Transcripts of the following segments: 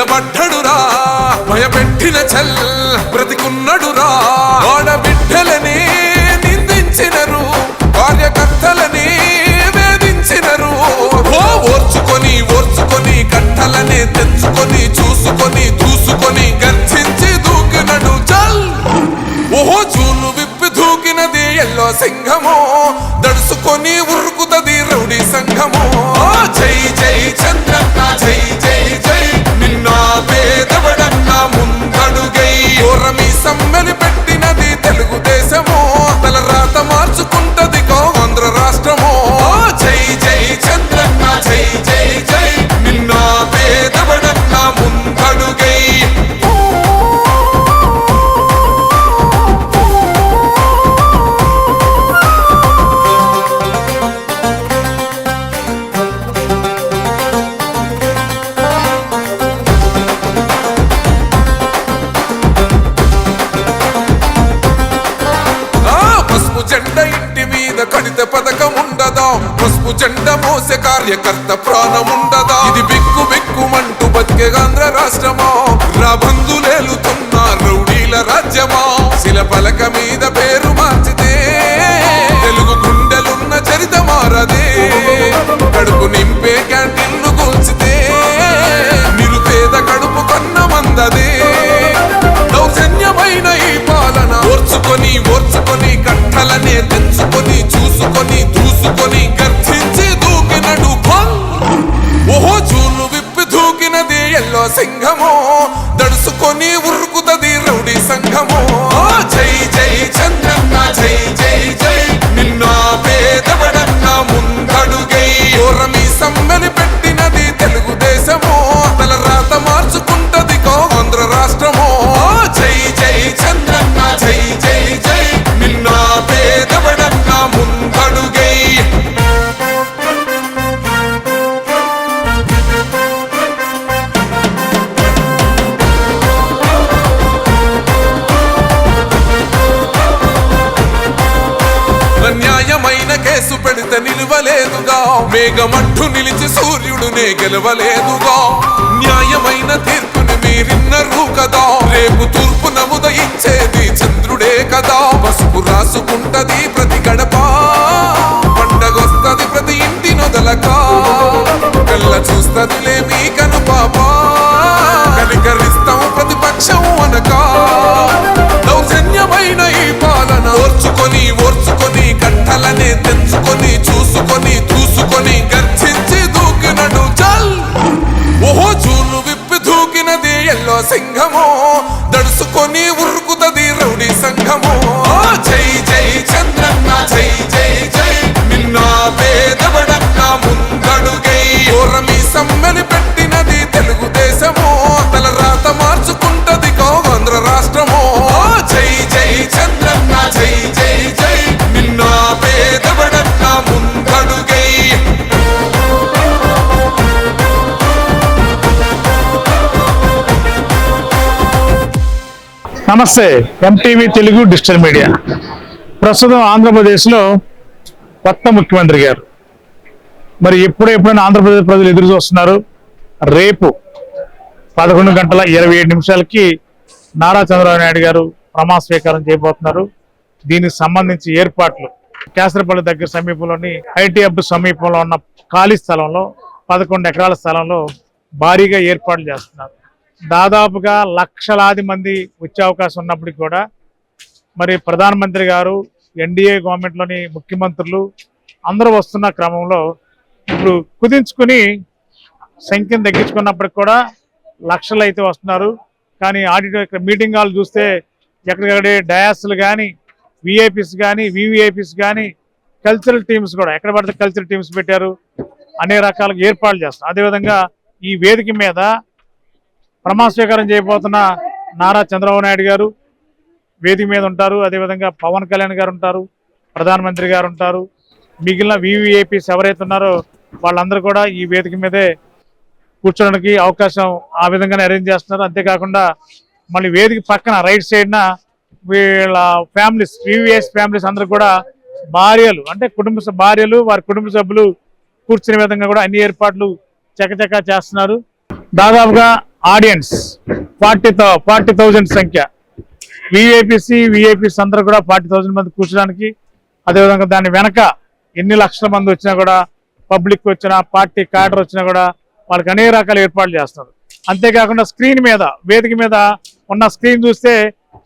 నిలబడ్డడురా భయపెట్టిన చల్ బ్రతికున్నడురా. ఆడబిడ్డలని నిందించినరు కార్యకర్తలని వేధించినరు. ఓర్చుకొని ఓర్చుకొని కట్టలని తెంచుకొని చూసుకొని దూసుకొని గర్జించి దూకినడు చల్ ఓహో చూలు విప్పి దూకినది ఎల్లో సింహము దడుసుకొని ఉరుకుతది రౌడీ సంఘము. జై జై చంద్ర మీద పథకం ఉండదా? పసుపు జెండ మోసే కార్యకర్త ప్రాణం ఉండదా? ఇది బిక్కు బిక్కుమంటూ బతికే ఆంధ్ర రాష్ట్రమా? రాబందులేలుతున్న రౌడీల రాజ్యమా? శిల పలక మీద పేరు మార్చితే తెలుగు గుండెలున్న చరిత మారదే. కడుపు సూర్యుడునే న్యాయమైన తీర్పుని మీరిన్నరు కదా. రేపు తూర్పు నముదయించేది చంద్రుడే కదా. పసుపు రాసుకుంటది నమస్తే ఎంటీవీ తెలుగు డిజిటల్ మీడియా. ప్రస్తుతం ఆంధ్రప్రదేశ్లో కొత్త ముఖ్యమంత్రి గారు. మరి ఎప్పుడెప్పుడైనా ఆంధ్రప్రదేశ్ ప్రజలు ఎదురు చూస్తున్నారు. రేపు పదకొండు గంటల ఇరవై ఏడు నిమిషాలకి నారా చంద్రబాబు నాయుడు గారు ప్రమాణ స్వీకారం చేయబోతున్నారు. దీనికి సంబంధించి ఏర్పాట్లు కేసరపల్లి దగ్గర సమీపంలోని ఐటీ హబ్ సమీపంలో ఉన్న ఖాళీ స్థలంలో పదకొండు ఎకరాల స్థలంలో భారీగా ఏర్పాట్లు చేస్తున్నారు. దాదాపుగా లక్షలాది మంది వచ్చే అవకాశం ఉన్నప్పటికీ కూడా మరి ప్రధానమంత్రి గారు ఎన్డీఏ గవర్నమెంట్లోని ముఖ్యమంత్రులు అందరూ వస్తున్న క్రమంలో ఇప్పుడు కుదించుకుని సంఖ్యను తగ్గించుకున్నప్పటికి కూడా లక్షలు అయితే వస్తున్నారు. కానీ ఆడిటో ఇక్కడ మీటింగ్ హాల్ చూస్తే ఎక్కడికక్కడే డయాస్లు కానీ విఐపీస్ కానీ వివిఐపీస్ కానీ కల్చరల్ టీమ్స్ కూడా ఎక్కడ పడితే కల్చరల్ టీమ్స్ పెట్టారు అనేక రకాలుగా ఏర్పాట్లు చేస్తారు అదేవిధంగా ఈ వేదిక మీద ప్రమాణస్వీకారం చేయబోతున్న నారా చంద్రబాబు నాయుడు గారు వేదిక మీద ఉంటారు. అదేవిధంగా పవన్ కళ్యాణ్ గారు ఉంటారు ప్రధానమంత్రి గారు ఉంటారు మిగిలిన వివిఐపీస్ ఎవరైతే ఉన్నారో వాళ్ళందరూ కూడా ఈ వేదిక మీదే కూర్చోడానికి అవకాశం ఆ విధంగానే అరేంజ్ చేస్తున్నారు. అంతేకాకుండా మళ్ళీ వేదిక పక్కన రైట్ సైడ్న వీళ్ళ ఫ్యామిలీస్ వివిఎస్ ఫ్యామిలీస్ అందరూ కూడా భార్యలు అంటే కుటుంబ భార్యలు వారి కుటుంబ సభ్యులు కూర్చునే విధంగా కూడా అన్ని ఏర్పాట్లు చకచకా చేస్తున్నారు. దాదాపుగా ఆడియన్స్. ఫార్టీ ఫార్టీ థౌజండ్ సంఖ్య. విఐపిసి విఐపిస్ అందరూ కూడా ఫార్టీ థౌజండ్ మంది కూర్చోడానికి అదేవిధంగా దాని వెనక ఎన్ని లక్షల మంది వచ్చినా కూడా పబ్లిక్ వచ్చినా పార్టీ క్యాడర్ వచ్చినా కూడా వాళ్ళకి అనేక రకాల ఏర్పాట్లు చేస్తారు. అంతేకాకుండా స్క్రీన్ మీద వేదిక మీద ఉన్న స్క్రీన్ చూస్తే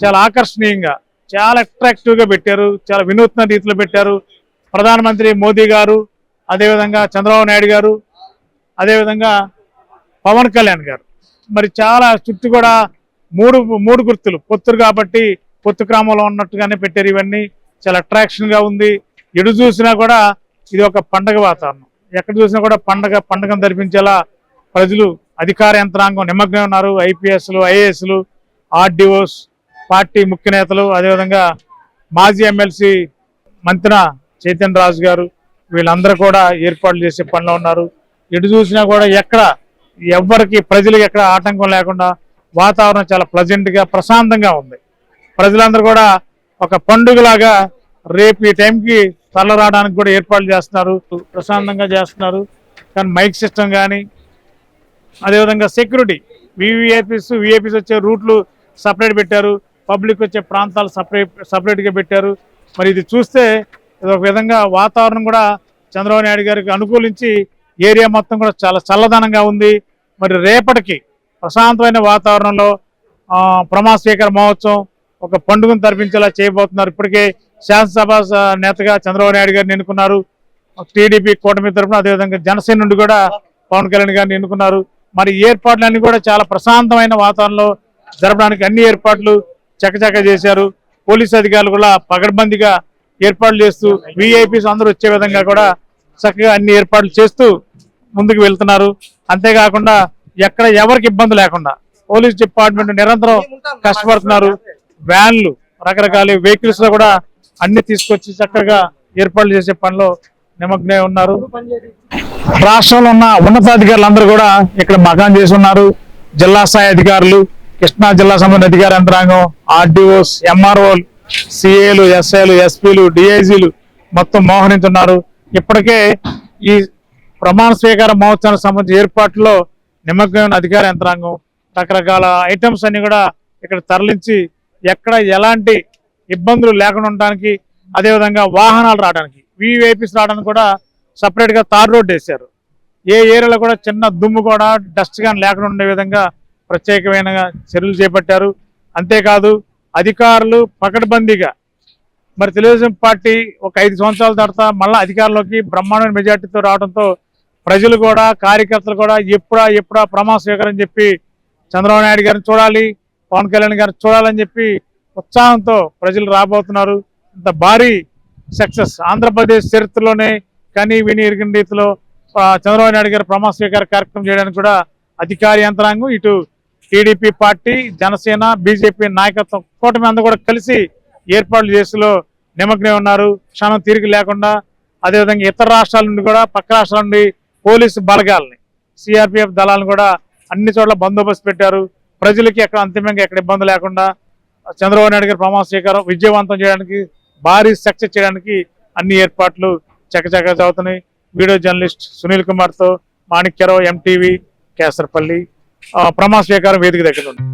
చాలా ఆకర్షణీయంగా చాలా అట్రాక్టివ్గా పెట్టారు చాలా వినూత్న రీతిలో పెట్టారు. ప్రధానమంత్రి మోదీ గారు అదేవిధంగా చంద్రబాబు నాయుడు గారు అదేవిధంగా పవన్ కళ్యాణ్ గారు. మరి చాలా చుట్టూ కూడా మూడు మూడు గుర్తులు. పొత్తురు కాబట్టి పొత్తు గ్రామంలో ఉన్నట్టుగానే పెట్టారు ఇవన్నీ. చాలా అట్రాక్షన్గా ఉంది. ఎటు చూసినా కూడా ఇది ఒక పండగ వాతావరణం. ఎక్కడ చూసినా కూడా పండగ పండగను జరిపించేలా ప్రజలు అధికార యంత్రాంగం నిమగ్నం ఉన్నారు. ఐపీఎస్లు ఐఏఎస్లు ఆర్డీఓస్ పార్టీ ముఖ్య నేతలు అదేవిధంగా మాజీ ఎమ్మెల్సీ మంత్రి చైతన్య రాజు గారు వీళ్ళందరూ కూడా ఏర్పాట్లు చేసే పనిలో ఉన్నారు. ఎటు చూసినా కూడా ఎక్కడ ఎవ్వరికి ప్రజలకు ఎక్కడ ఆటంకం లేకుండా వాతావరణం చాలా ప్లజెంట్గా ప్రశాంతంగా ఉంది. ప్రజలందరూ కూడా ఒక పండుగలాగా రేపు ఈ టైంకి తరలిరావడానికి కూడా ఏర్పాట్లు చేస్తున్నారు. ప్రశాంతంగా చేస్తున్నారు. కానీ మైక్ సిస్టమ్ కానీ అదేవిధంగా సెక్యూరిటీ వివిఐపీస్ విఐపీస్ వచ్చే రూట్లు సపరేట్ పెట్టారు. పబ్లిక్ వచ్చే ప్రాంతాలు సపరేట్ సపరేట్గా పెట్టారు. మరి ఇది చూస్తే ఇది ఒక విధంగా వాతావరణం కూడా చంద్రబాబు నాయుడు గారికి అనుకూలించి ఏరియా మొత్తం కూడా చాలా చల్లదనంగా ఉంది. మరి రేపటికి ప్రశాంతమైన వాతావరణంలో ఆ, ప్రమాణ స్వీకార మహోత్సవం ఒక పండుగను తరపించేలా చేయబోతున్నారు. ఇప్పటికే శాసనసభ నేతగా చంద్రబాబు నాయుడు గారిని ఎన్నుకున్నారు. టీడీపీ కూటమి తరఫున అదేవిధంగా జనసేన నుండి కూడా పవన్ కళ్యాణ్ గారిని ఎన్నుకున్నారు. మరి ఏర్పాట్లన్నీ కూడా చాలా ప్రశాంతమైన వాతావరణంలో జరపడానికి అన్ని ఏర్పాట్లు చకచక చేశారు. పోలీసు అధికారులు కూడా పగడ్బందీగా ఏర్పాట్లు చేస్తూ వీఐపీస్ అందరూ వచ్చే విధంగా కూడా చక్కగా అన్ని ఏర్పాట్లు చేస్తూ ముందుకు వెళ్తున్నారు. అంతేకాకుండా ఎక్కడ ఎవరికి ఇబ్బంది లేకుండా పోలీస్ డిపార్ట్మెంట్ నిరంతరం కష్టపడుతున్నారు. వ్యాన్లు రకరకాల వెహికల్స్లో కూడా అన్ని తీసుకొచ్చి చక్కగా ఏర్పాట్లు చేసే పనిలో నిమగ్నై ఉన్నారు. రాష్ట్రంలో ఉన్న ఉన్నతాధికారులు కూడా ఇక్కడ మకాన్ చేసి ఉన్నారు జిల్లా స్థాయి అధికారులు కృష్ణా జిల్లా సంబంధించిన అధికార యంత్రాంగం ఆర్డీఓస్ ఎంఆర్ఓలు సిఏలు ఎస్ఐలు ఎస్పీలు డిఐజీలు మొత్తం మోహరించున్నారు. ఇప్పటికే ఈ ప్రమాణ స్వీకార మహోత్సవానికి సంబంధించిన ఏర్పాట్లో నిమగ్నమైన అధికార యంత్రాంగం రకరకాల ఐటమ్స్ అన్ని కూడా ఇక్కడ తరలించి ఎక్కడ ఎలాంటి ఇబ్బందులు లేకుండా ఉండడానికి అదేవిధంగా వాహనాలు రావడానికి వివిఐపీస్ రావడానికి కూడా సపరేట్గా తార్ రోడ్ వేశారు. ఏ ఏరియాలో కూడా చిన్న దుమ్ము కూడా డస్ట్ కానీ లేకుండా ఉండే విధంగా ప్రత్యేకమైన చర్యలు చేపట్టారు. అంతేకాదు అధికారులు పకడ్బందీగా మరి తెలుగుదేశం పార్టీ ఒక ఐదు సంవత్సరాల తర్వాత మళ్ళీ అధికారంలోకి బ్రహ్మాండమైన మెజార్టీతో రావడంతో ప్రజలు కూడా కార్యకర్తలు కూడా ఎప్పుడా ఎప్పుడా ప్రమాణ స్వీకారం చెప్పి చంద్రబాబు నాయుడు గారిని చూడాలి పవన్ కళ్యాణ్ గారిని చూడాలని చెప్పి ఉత్సాహంతో ప్రజలు రాబోతున్నారు. ఇంత భారీ సక్సెస్. ఆంధ్రప్రదేశ్ చరిత్రలోనే కనీ విని ఇరిగిన రీతిలో చంద్రబాబు నాయుడు గారి ప్రమాణ స్వీకార కార్యక్రమం చేయడానికి కూడా అధికార యంత్రాంగం ఇటు టీడీపీ పార్టీ జనసేన బీజేపీ నాయకత్వం కూటమి అందరూ కూడా కలిసి ఏర్పాట్లు చేసులో నిమగ్నం ఉన్నారు. క్షణం తీరిక లేకుండా అదేవిధంగా ఇతర రాష్ట్రాల నుండి కూడా పక్క రాష్ట్రాల నుండి పోలీసు బలగాలని సిఆర్పిఎఫ్ దళాలను కూడా అన్ని చోట్ల బందోబస్తు పెట్టారు. ప్రజలకి ఎక్కడ అంతిమంగా ఎక్కడ ఇబ్బంది లేకుండా చంద్రబాబు నాయుడు గారి ప్రమాణ స్వీకారం విజయవంతం చేయడానికి భారీ సక్సెస్ చేయడానికి అన్ని ఏర్పాట్లు చకచక చదువుతున్నాయి వీడియో జర్నలిస్ట్ సునీల్ కుమార్తో మాణిక్యరావు ఎంటీవీ కేసరపల్లి. ప్రమాణ స్వీకారం వేదిక దగ్గర ఉంది.